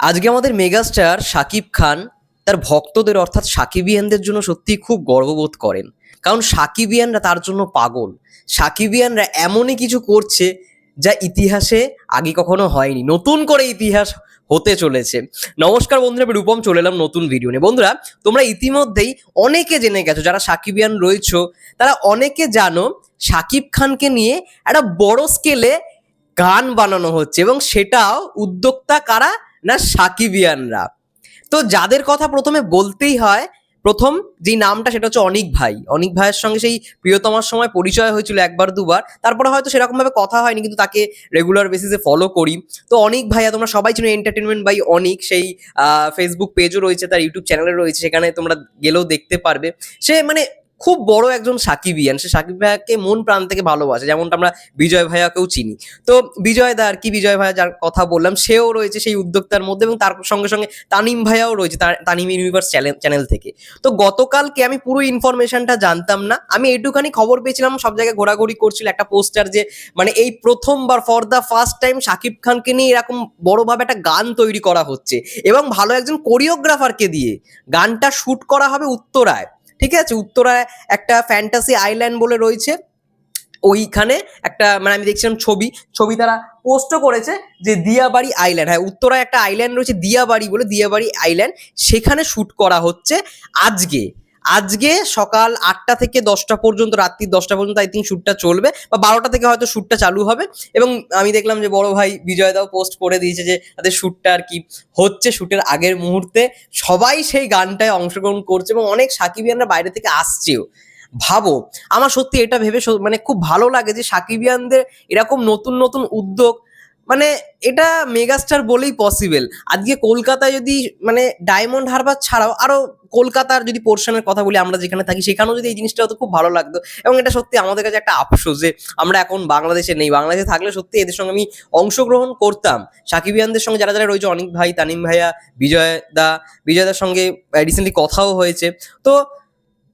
আজকে আমাদের মেগাস্টার সাকিব খান, তার ভক্তদের অর্থাৎ সাকিবিয়ানদের জন্য সত্যিই খুব গর্ববোধ করেন। কারণ সাকিবিয়ানরা তার জন্য পাগল। সাকিবিয়ানরা এমনই কিছু করছে যা ইতিহাসে আগে কখনো হয়নি। নতুন করে ইতিহাস হতে চলেছে। নমস্কার বন্ধুরা, আমি রূপম, চলে এলাম নতুন ভিডিও নিয়ে। বন্ধুরা, তোমরা ইতিমধ্যেই অনেকে জেনে গেছো, যারা সাকিবিয়ান রয়েছো, তারা অনেকে জানো সাকিব খানকে নিয়ে একটা বড় স্কেলে গান বানানো হচ্ছে এবং সেটাও উদ্যোক্তা কারা? না সাকিবিয়ানরা। তো যাদের কথা প্রথমে বলতেই হয়, প্রথম যে নামটা সেটা হচ্ছে অনিক ভাই। অনিক ভাইয়ের সঙ্গে সেই প্রিয়তমার সময় পরিচয় হয়েছিল একবার দুবার। তারপরে হয়তো সেরকম ভাবে কথা হয়নি, কিন্তু তাকে রেগুলার বেসিসে ফলো করি। তো অনিক ভাইয়া, তোমরা সবাই চিনো এন্টারটেনমেন্ট বাই অনিক। সেই ফেসবুক পেজও রয়েছে, তার ইউটিউব চ্যানেলে রয়েছে, সেখানে তোমরা গেলেও দেখতে পারবে। সে মানে খুব বড় একজন সাকিবিয়ান সে সাকিব ভাইয়াকে মন প্রাণ থেকে ভালোবাসে, যেমনটা আমরা বিজয় ভাইয়াকেও চিনি। তো বিজয় দা আর কি, বিজয় ভাইয়া যার কথা বললাম, সেও রয়েছে সেই উদ্যোক্তার মধ্যে এবং তার সঙ্গে সঙ্গে তানিম ভাইয়াও রয়েছে তানিম ইউনিভার্স চ্যানেল থেকে। তো গতকালকে আমি পুরো ইনফরমেশনটা জানতাম না, আমি এইটুখানি খবর পেয়েছিলাম, সব জায়গায় ঘোরাঘুরি করছিল, একটা পোস্টার যে মানে এই প্রথমবার for the first time Shakib খানকে নিয়ে এরকম বড়ভাবে একটা গান তৈরি করা হচ্ছে। এবং ভালো একজন কোরিওগ্রাফারকে দিয়ে গানটা শ্যুট করা হবে উত্তরায়। ঠিক আছে? উত্তরায় একটা ফ্যান্টাসি আইল্যান্ড বলে রয়েছে। ওইখানে একটা মানে আমি দেখছিলাম ছবি। ছবি তারা পোস্টও করেছে যে দিয়াবাড়ি আইল্যান্ড হ্যাঁ উত্তরায় একটা আইল্যান্ড রয়েছে, দিয়াবাড়ি বলে দিয়াবাড়ি আইল্যান্ড সেখানে শ্যুট করা হচ্ছে আজকে। আজকে সকাল আটটা থেকে দশটা পর্যন্ত, রাত্রি দশটা পর্যন্ত আই থিঙ্ক শ্যুটটা চলবে, বা বারোটা থেকে হয়তো শ্যুটটা চালু হবে। এবং আমি দেখলাম যে বড় ভাই বিজয় দাও পোস্ট করে দিয়েছে যে তাদের শ্যুটটা আর কি হচ্ছে শ্যুটের আগের মুহূর্তে। সবাই সেই গানটায় অংশগ্রহণ করছে এবং অনেক সাকিবিয়ানরা বাইরে থেকে আসছেও। ভাবো, আমার সত্যি এটা ভেবে মানে খুব ভালো লাগে যে সাকিবিয়ানদের এরকম নতুন নতুন উদ্যোগ মানে এটা মেগাস্টার বলেই পসিবল আজকে কলকাতায় যদি মানে ডায়মন্ড হারবার ছাড়াও আরও কলকাতার যদি পোর্শনের কথা বলি আমরা যেখানে থাকি, সেখানেও যদি এই জিনিসটা হতো খুব ভালো লাগতো। এবং এটা সত্যি আমাদের কাছে একটা আফসোস যে আমরা এখন বাংলাদেশে নেই। বাংলাদেশে থাকলে সত্যি এদের সঙ্গে আমি অংশগ্রহণ করতাম। সাকিবিয়ানদের সঙ্গে যারা যারা রয়েছে, অনিক ভাই, তানিম ভাইয়া, বিজয় দা বিজয়দার সঙ্গে রিসেন্টলি কথাও হয়েছে। তো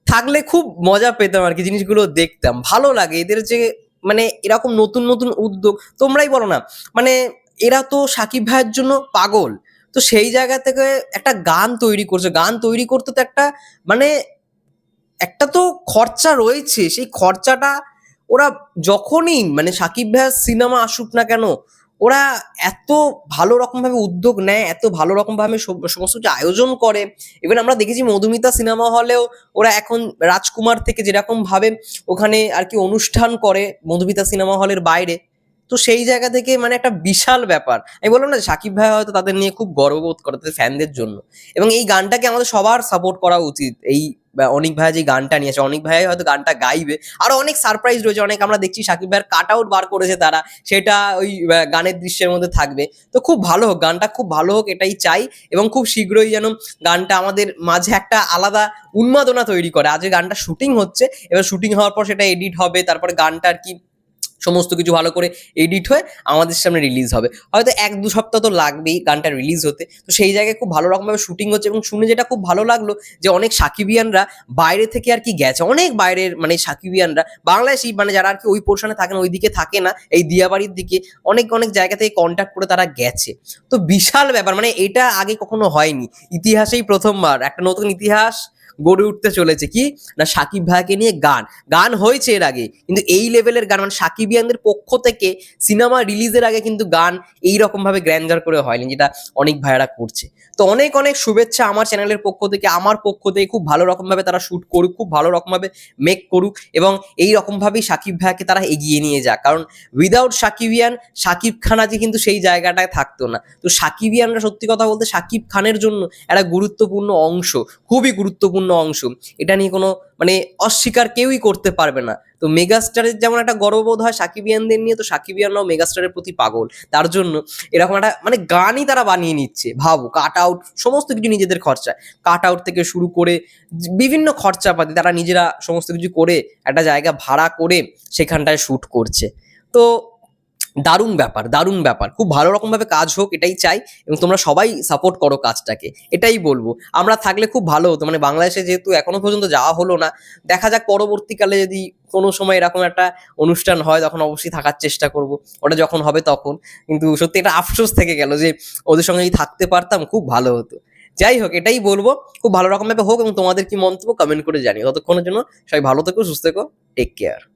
থাকলে খুব মজা পেতাম আর কি জিনিসগুলো দেখতাম। ভালো লাগে। এদের যে মানে এরকম নতুন নতুন উদ্যোগ, তোমরাই বলো না। মানে এরা তো সাকিব ভাইয়ের জন্য পাগল। তো সেই জায়গা থেকে একটা গান তৈরি করছে। গান তৈরি করতে তো একটা মানে একটা তো খরচা রয়েছে। সেই খরচাটা ওরা যখনই মানে সাকিব ভাইয়ার সিনেমা আসুক না কেন ওরা এত ভালো রকমভাবে উদ্যোগ নেয়, এত ভালো রকমভাবে সমস্ত কিছু আয়োজন করে। ইভেন আমরা দেখেছি মধুমিতা সিনেমা হলেও ওরা এখন রাজকুমার থেকে যেরকমভাবে ওখানে আর কি অনুষ্ঠান করে মধুমিতা সিনেমা হলের বাইরে। তো সেই জায়গা থেকে মানে একটা বিশাল ব্যাপার। আমি বললাম না সাকিব ভাই হয়তো তাদের নিয়ে খুব গর্ববোধ করে তাদের ফ্যানদের জন্য। এবং এই গানটাকে আমাদের সবার সাপোর্ট করা উচিত। এই অনিক ভাইয়া যে গানটা নিয়ে নিয়েছে, অনেক ভাইয়া হয়তো গানটা গাইবে। আরও অনেক সারপ্রাইজ রয়েছে, অনেক আমরা দেখছি সাকিব ভাইয়ের কাট আউট বার করেছে তারা। সেটা ওই গানের দৃশ্যের মধ্যে থাকবে। তো খুব ভালো হোক, গানটা খুব ভালো হোক, এটাই চাই। এবং খুব শীঘ্রই যেন গানটা আমাদের মাঝে একটা আলাদা উন্মাদনা তৈরি করে। আজকে গানটা শুটিং হচ্ছে, এবার শুটিং হওয়ার পর সেটা এডিট হবে, তারপরে গানটা আর কি সমস্ত কিছু ভালো করে এডিট হয়ে আমাদের সামনে রিলিজ হবে। হয়তো এক দু সপ্তাহ তো লাগবেই গানটা রিলিজ হতে। তো সেই জায়গায় খুব ভালো রকমভাবে শুটিং হচ্ছে এবং শুনে যেটা খুব ভালো লাগল যে অনেক সাকিবিয়ানরা বাইরে থেকে আর কি গেছে। অনেক বাইরের মানে সাকিবিয়ানরা, বাংলাদেশি মানে যারা আর কি ওই পোর্শনে থাকেন ওই দিকে থাকে না, এই দিয়াবাড়ির দিকে অনেক অনেক জায়গা থেকে কন্ট্যাক্ট করে তারা গেছে। তো বিশাল ব্যাপার মানে এটা আগে কখনো হয়নি। ইতিহাসেই প্রথমবার, একটা নতুন ইতিহাস গড়ে উঠতে চলেছে কি? না সাকিব ভাইকে নিয়ে গান। গান হয়েছে এর আগে, কিন্তু এই লেভেলের গান মানে সাকিবিয়ানদের পক্ষ থেকে সিনেমা রিলিজের আগে কিন্তু গান এই রকম ভাবে গ্র্যান্ডার করে হয়নি, যেটা অনেক ভাইয়েরা করছে। তো অনেক অনেক শুভেচ্ছা আমার চ্যানেলের পক্ষ থেকে, আমার পক্ষ থেকে খুব ভালো রকম ভাবে তারা শুট করুক, খুব ভালো রকম ভাবে মেক করুক, এবং এই রকম ভাবেই সাকিব ভাইকে তারা এগিয়ে নিয়ে যাক। কারণ উইদাউট সাকিবিয়ান সাকিব খান আজকে কিন্তু সেই জায়গাটায় থাকতো না। তো সাকিবিয়ানরা সত্যি কথা বলতে সাকিব খানের জন্য একটা গুরুত্বপূর্ণ অংশ, খুবই গুরুত্বপূর্ণ অংশ। এটা নিয়ে কোনো মানে অস্বীকার কেউই করতে পারবে না। তো মেগাস্টারের যেমন একটা গর্ববোধ হয় সাকিবিয়ানদের নিয়ে, তো সাকিবিয়ানরাও মেগাস্টারের প্রতি পাগল। তার জন্য এরকম একটা মানে গানই তারা বানিয়ে নিচ্ছে, ভাবো। কাট আউট সমস্ত কিছু নিজেদের খরচা। কাট আউট থেকে শুরু করে বিভিন্ন খরচাপাতি তারা নিজেরা সমস্ত কিছু করে একটা জায়গা ভাড়া করে সেখানটায় শ্যুট করছে। তো দারুণ ব্যাপার দারুণ ব্যাপার। খুব ভালো রকমভাবে কাজ হোক, এটাই চাই এবং তোমরা সবাই সাপোর্ট করো কাজটাকে। এটাই বলব। আমরা থাকলে খুব ভালো হতো। মানে বাংলাদেশে যেহেতু এখনও পর্যন্ত যাওয়া হলো না, দেখা যাক পরবর্তীকালে যদি কোনো সময় এরকম একটা অনুষ্ঠান হয়, তখন অবশ্যই থাকার চেষ্টা করব। ওটা যখন হবে তখন। কিন্তু সত্যি একটা আফসোস থেকে গেল যে ওদের সঙ্গে যদি থাকতে পারতাম, খুব ভালো হতো। যাই হোক, এটাই বলব। খুব ভালো রকমভাবে হোক এবং তোমাদের কি মন্তব্য কমেন্ট করে জানিও। ততক্ষণের জন্য সবাই ভালো থেকো, সুস্থ থেকো। Take care